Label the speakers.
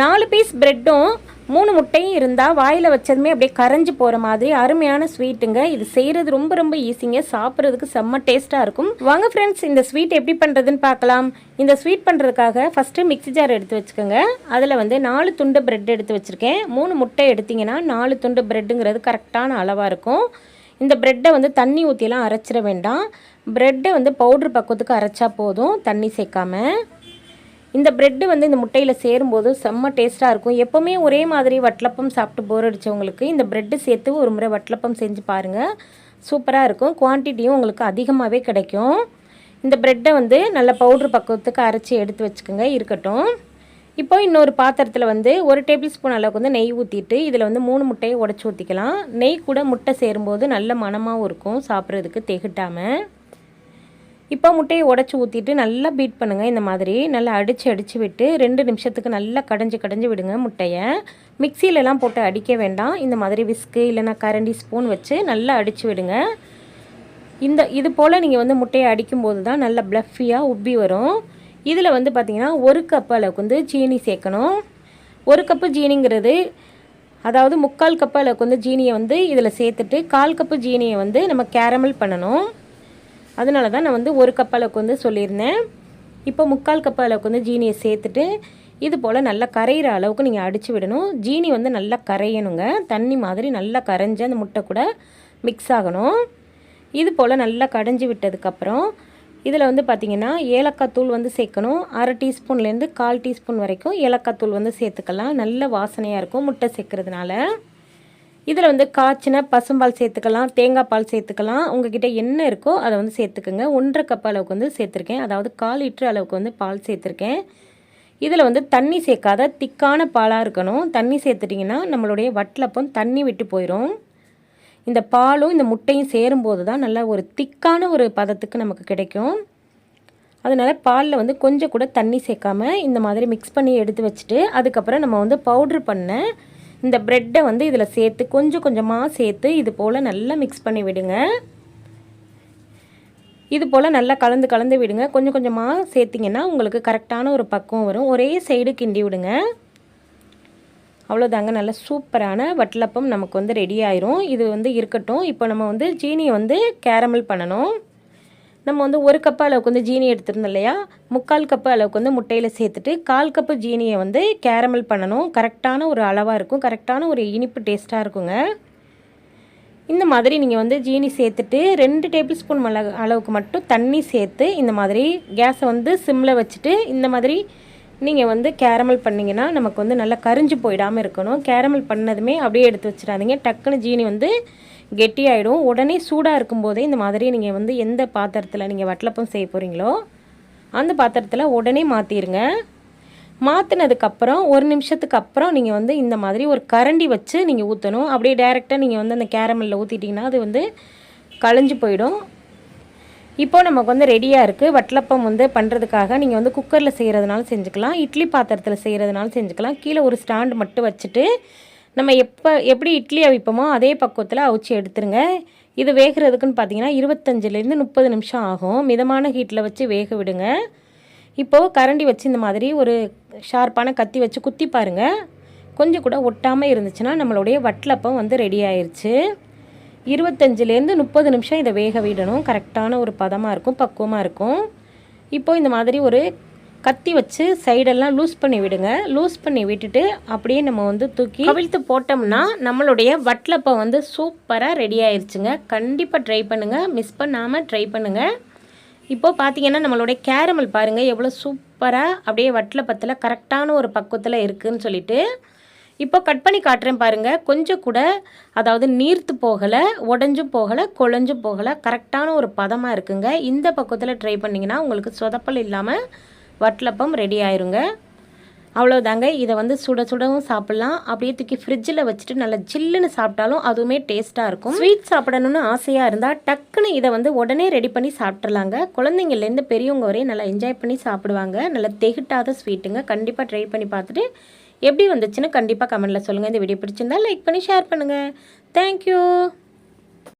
Speaker 1: நாலு பீஸ் ப்ரெட்டும் மூணு முட்டையும் இருந்தால் வாயில் வச்சதுமே அப்படியே கரைஞ்சி போகிற மாதிரி அருமையான ஸ்வீட்டுங்க இது செய்கிறது ரொம்ப ரொம்ப ஈஸிங்க சாப்பிட்றதுக்கு செம்ம டேஸ்ட்டாக இருக்கும். வாங்க ஃப்ரெண்ட்ஸ் இந்த ஸ்வீட் எப்படி பண்ணுறதுன்னு பார்க்கலாம். இந்த ஸ்வீட் பண்ணுறதுக்காக ஃபஸ்ட்டு மிக்ஸி ஜார் எடுத்து வச்சுக்கோங்க. அதில் வந்து நாலு துண்டு ப்ரெட் எடுத்து வச்சுருக்கேன். மூணு முட்டை எடுத்திங்கன்னா நாலு துண்டு ப்ரெட்டுங்கிறது கரெக்டான அளவாக இருக்கும். இந்த ப்ரெட்டை வந்து தண்ணி ஊற்றிலாம் அரைச்சிட வேண்டாம். ப்ரெட்டை வந்து பவுட்ரு பக்குவத்துக்கு அரைச்சா போதும் தண்ணி சேர்க்காமல் இந்த ப்ரெட்டு வந்து இந்த முட்டையில் சேரும்போது செம்ம டேஸ்ட்டாக இருக்கும். எப்போவுமே ஒரே மாதிரி வட்டலப்பம் சாப்பிட்டு போர் அடித்தவங்களுக்கு இந்த ப்ரெட்டு சேர்த்து ஒரு முறை வட்டலப்பம் செஞ்சு பாருங்கள் சூப்பராக இருக்கும். குவான்டிட்டியும் உங்களுக்கு அதிகமாகவே கிடைக்கும். இந்த ப்ரெட்டை வந்து நல்ல பவுட்ரு பக்குவத்துக்கு அரைச்சி எடுத்து வச்சுக்கோங்க. இருக்கட்டும். இப்போ இன்னொரு பாத்திரத்தில் வந்து ஒரு டேபிள் ஸ்பூன் அளவுக்கு வந்து நெய் ஊற்றிட்டு இதில் வந்து மூணு முட்டையை உடச்சி ஊற்றிக்கலாம் நெய் கூட முட்டை சேரும்போது நல்ல மணமாகவும் இருக்கும். சாப்பிட்றதுக்கு திகட்டாமல் இப்போ முட்டையை உடச்சி ஊற்றிட்டு நல்லா பீட் பண்ணுங்கள் இந்த மாதிரி நல்லா அடித்து அடித்து விட்டு ரெண்டு நிமிஷத்துக்கு நல்லா கடைஞ்சி கடைஞ்சி விடுங்க முட்டையை. மிக்சியிலலாம் போட்டு அடிக்க வேண்டாம். இந்த மாதிரி விஸ்கு இல்லைனா கரண்டி ஸ்பூன் வச்சு நல்லா அடித்து விடுங்க. இந்த இது போல் நீங்கள் வந்து முட்டையை அடிக்கும்போது தான் நல்லா ப்ளஃபியாக உப்பி வரும். இதில் வந்து பார்த்திங்கன்னா ஒரு கப் அளவுக்கு வந்து சீனி சேர்க்கணும். ஒரு கப்பு ஜீனிங்கிறது அதாவது முக்கால் கப் அளவுக்கு வந்து ஜீனியை வந்து இதில் சேர்த்துட்டு கால் கப்பு ஜீனியை வந்து நம்ம கேரமல் பண்ணணும். அதனால தான் நான் வந்து ஒரு கப் அளவுக்கு வந்து சொல்லியிருந்தேன். இப்போ முக்கால் கப் அளவுக்கு வந்து ஜீனியை சேர்த்துட்டு இது போல் நல்லா கரையிற அளவுக்கு நீங்கள் அடித்து விடணும். ஜீனி வந்து நல்லா கரையணுங்க. தண்ணி மாதிரி நல்லா கரைஞ்சி அந்த முட்டை கூட மிக்ஸ் ஆகணும். இது போல் நல்லா கடைஞ்சி விட்டதுக்கப்புறம் இதில் வந்து பார்த்திங்கன்னா ஏலக்காய் தூள் வந்து சேர்க்கணும். அரை டீஸ்பூன்லேருந்து கால் டீஸ்பூன் வரைக்கும் ஏலக்காய் தூள் வந்து சேர்த்துக்கலாம். நல்ல வாசனையாக இருக்கும் முட்டை சேர்க்குறதுனால. இதில் வந்து காய்ச்சின பசும்பால் சேர்த்துக்கலாம் தேங்காய் பால் சேர்த்துக்கலாம். உங்ககிட்ட என்ன இருக்கோ அதை வந்து சேர்த்துக்குங்க. ஒன்றரை கப் அளவுக்கு வந்து சேர்த்துருக்கேன். அதாவது கால் லிட்டர் அளவுக்கு வந்து பால் சேர்த்துருக்கேன். இதில் வந்து தண்ணி சேர்க்காத திக்கான பாலாக இருக்கணும். தண்ணி சேர்த்துட்டிங்கன்னா நம்மளுடைய வட்டலப்பம் தண்ணி விட்டு போயிடும் இந்த பாலும் இந்த முட்டையும் சேரும்போது தான் நல்லா ஒரு திக்கான ஒரு பதத்துக்கு நமக்கு கிடைக்கும். அதனால் பாலில் வந்து கொஞ்சம் கூட தண்ணி சேர்க்காம இந்த மாதிரி மிக்ஸ் பண்ணி எடுத்து வச்சுட்டு அதுக்கப்புறம் நம்ம வந்து பவுட்ரு பண்ண இந்த ப்ரெட்டை வந்து இதில் சேர்த்து கொஞ்சம் கொஞ்சமாக சேர்த்து இது போல் நல்லா மிக்ஸ் பண்ணி விடுங்க. இது போல் நல்லா கலந்து கலந்து விடுங்க. கொஞ்சம் கொஞ்சமாக சேர்த்திங்கன்னா உங்களுக்கு கரெக்டான ஒரு பக்குவம் வரும். ஒரே சைடு கிண்டி விடுங்க. அவ்வளோதாங்க நல்ல சூப்பரான வட்டலப்பம் நமக்கு வந்து ரெடி ஆயிரும். இது வந்து இருக்கட்டும். இப்போ நம்ம வந்து சீனியை வந்து கேரமல் பண்ணணும். நம்ம வந்து ஒரு கப்பு அளவுக்கு வந்து ஜீனி எடுத்திருந்தோம் இல்லையா? முக்கால் கப்பு அளவுக்கு வந்து முட்டையில் சேர்த்துட்டு கால் கப்பு ஜீனியை வந்து கேரமல் பண்ணணும். கரெக்டான ஒரு அளவாக இருக்கும். கரெக்டான ஒரு இனிப்பு டேஸ்ட்டாக இருக்குங்க. இந்த மாதிரி நீங்கள் வந்து ஜீனி சேர்த்துட்டு ரெண்டு டேபிள் ஸ்பூன் மல அளவுக்கு மட்டும் தண்ணி சேர்த்து இந்த மாதிரி கேஸை வந்து சிம்மில் வச்சுட்டு இந்த மாதிரி நீங்கள் வந்து கேரமல் பண்ணிங்கன்னா நமக்கு வந்து நல்லா கரிஞ்சு போயிடாமல் இருக்கணும். கேரமல் பண்ணதுமே அப்படியே எடுத்து வச்சிடாதீங்க. டக்குன்னு ஜீனி வந்து கெட்டியாயிடும். உடனே சூடாக இருக்கும்போதே இந்த மாதிரி நீங்கள் வந்து எந்த பாத்திரத்தில் நீங்கள் வட்டலப்பம் செய்ய போகிறீங்களோ அந்த பாத்திரத்தில் உடனே மாற்றிடுங்க மாற்றினதுக்கப்புறம் ஒரு நிமிஷத்துக்கு அப்புறம் நீங்கள் வந்து இந்த மாதிரி ஒரு கரண்டி வச்சு நீங்கள் ஊற்றணும் அப்படியே டைரெக்டாக நீங்கள் வந்து அந்த கேரமலில் ஊற்றிட்டிங்கன்னா அது வந்து களைஞ்சு போயிடும். இப்போ நமக்கு வந்து ரெடியாக இருக்குது வட்டலப்பம் வந்து பண்ணுறதுக்காக நீங்கள் வந்து குக்கரில் செய்கிறதுனாலும் செஞ்சுக்கலாம். இட்லி பாத்திரத்தில் செய்கிறதுனாலும் செஞ்சுக்கலாம். கீழே ஒரு ஸ்டாண்டு மட்டும் வச்சுட்டு நம்ம எப்போ எப்படி இட்லி அவிப்போமோ அதே பக்குவத்தில் அவிச்சு எடுத்துருங்க. இது வேகிறதுக்குன்னு பார்த்தீங்கன்னா இருபத்தஞ்சிலேருந்து முப்பது நிமிஷம் ஆகும். மிதமான ஹீட்டில் வச்சு வேக விடுங்க. இப்போது கரண்டி வச்சு இந்த மாதிரி ஒரு ஷார்ப்பான கத்தி வச்சு குத்தி பாருங்கள் கொஞ்சம் கூட ஒட்டாமல் இருந்துச்சுன்னா நம்மளுடைய வட்டலப்பம் வந்து ரெடி ஆயிடுச்சு இருபத்தஞ்சிலேருந்து முப்பது நிமிஷம் இதை வேக விடணும். கரெக்டான ஒரு பதமாக இருக்கும் பக்குவமாக இருக்கும். இப்போது இந்த மாதிரி ஒரு கத்தி வச்சு சைடெல்லாம் லூஸ் பண்ணி விடுங்க. லூஸ் பண்ணி விட்டுட்டு அப்படியே நம்ம வந்து தூக்கி கவிழ்த்து போட்டோம்னா நம்மளுடைய வட்டலப்பம் வந்து சூப்பராக ரெடி ஆயிடுச்சுங்க கண்டிப்பாக ட்ரை பண்ணுங்கள் மிஸ் பண்ணாமல் ட்ரை பண்ணுங்கள் இப்போது பார்த்தீங்கன்னா நம்மளுடைய கேரமல் பாருங்கள் எவ்வளோ சூப்பராக அப்படியே வட்டலப்பத்தில் கரெக்டான ஒரு பக்குவத்தில் இருக்குதுன்னு சொல்லிட்டு இப்போ கட் பண்ணி காட்டுறேன் பாருங்கள் கொஞ்சம் கூட அதாவது நீர்த்து போகலை உடஞ்சும் போகலை குழஞ்சும் போகலை கரெக்டான ஒரு பதமாக இருக்குங்க. இந்த பக்கத்தில் ட்ரை பண்ணிங்கன்னா உங்களுக்கு சொதப்பல் இல்லாமல் வட்டலப்பம் ரெடி ஆயிருங்க. அவ்வளோதாங்க இதை வந்து சுட சுடவும் சாப்பிட்லாம். அப்படியே தூக்கி ஃப்ரிட்ஜில் வச்சுட்டு நல்லா ஜில்லுன்னு சாப்பிட்டாலும் அதுவுமே டேஸ்ட்டாக இருக்கும். ஸ்வீட் சாப்பிடணும்னு ஆசையாக இருந்தால் டக்குன்னு இதை வந்து உடனே ரெடி பண்ணி சாப்பிட்றலாங்க குழந்தைங்கள்லேருந்து பெரியவங்க வரையும் நல்லா என்ஜாய் பண்ணி சாப்பிடுவாங்க. நல்லா தெகிட்டாத ஸ்வீட்டுங்க கண்டிப்பாக ட்ரை பண்ணி பார்த்துட்டு எப்படி வந்துச்சுன்னு கண்டிப்பாக கமெண்ட்டில் சொல்லுங்கள் இந்த வீடியோ பிடிச்சிருந்தா லைக் பண்ணி ஷேர் பண்ணுங்கள் தேங்க்யூ